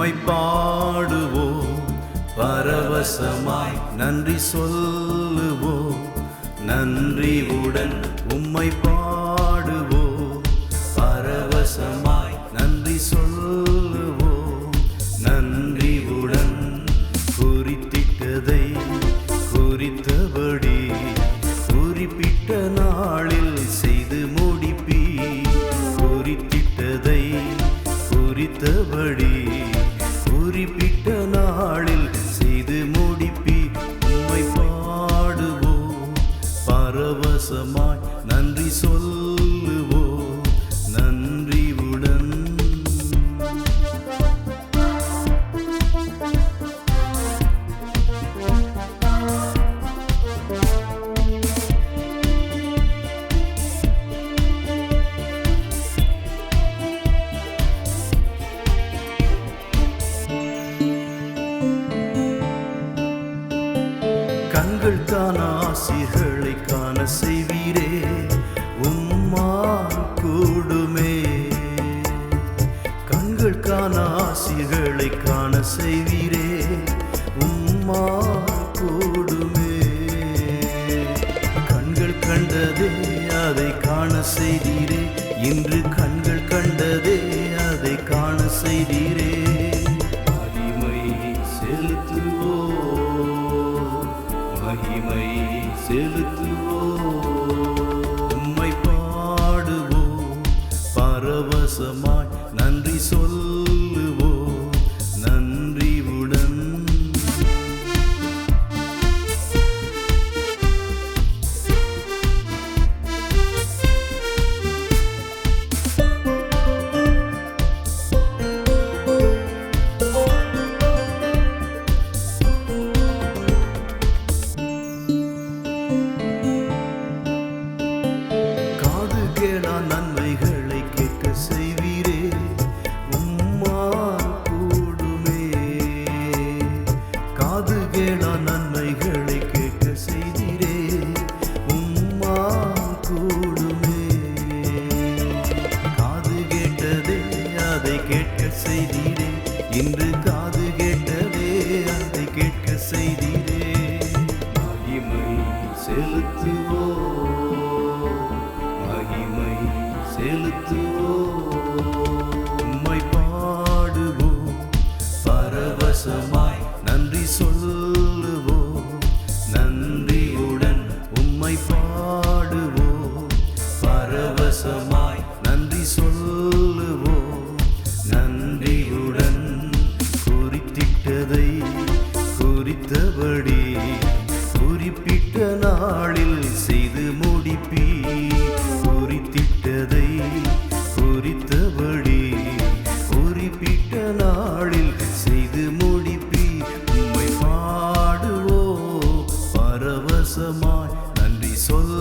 உம்மை பாடுவோம். பரவசமாய் நன்றி சொல்லுவோம். நன்றியுடன் உம்மை பாடுவோம். பரவசமாய் நன்றி சொல்லுவோம். நன்றியுடன் குறித்திட்டதை குறித்தபடி குறிப்பிட்ட நாளில் செய்து முடிப்பி குறித்திட்டதை குறித்தபடி பரவசமாய் நன்றி சொல்ல கண்கள் தான் ஆசிர்களை காண செய்வீரே. உம்மா கூடுமே. கண்கள் காண ஆசிர்களை காண செய்வீரே. உம்மா கூடுமே. கண்கள் கண்டதே அதை காண செய்தீரே இன்று கண்கள் கண்டதே அதை காண செய்தீரே செலுத்துவோ செய்தீரே. இன்று காது கேட்டதே அதை கேட்க செய்தீரே. மகிமை செலுத்துவோ. மகிமை செலுத்துவோ. உம்மை பாடுவோ பரவசமாய் நன்றி சொல்லுவோம். நன்றியுடன் உம்மை பாடுவோ பரவசமாய் நாளில் செய்து முடிப்பி உண்மை பாடுவோ பரவசமாய் நன்றி சொல்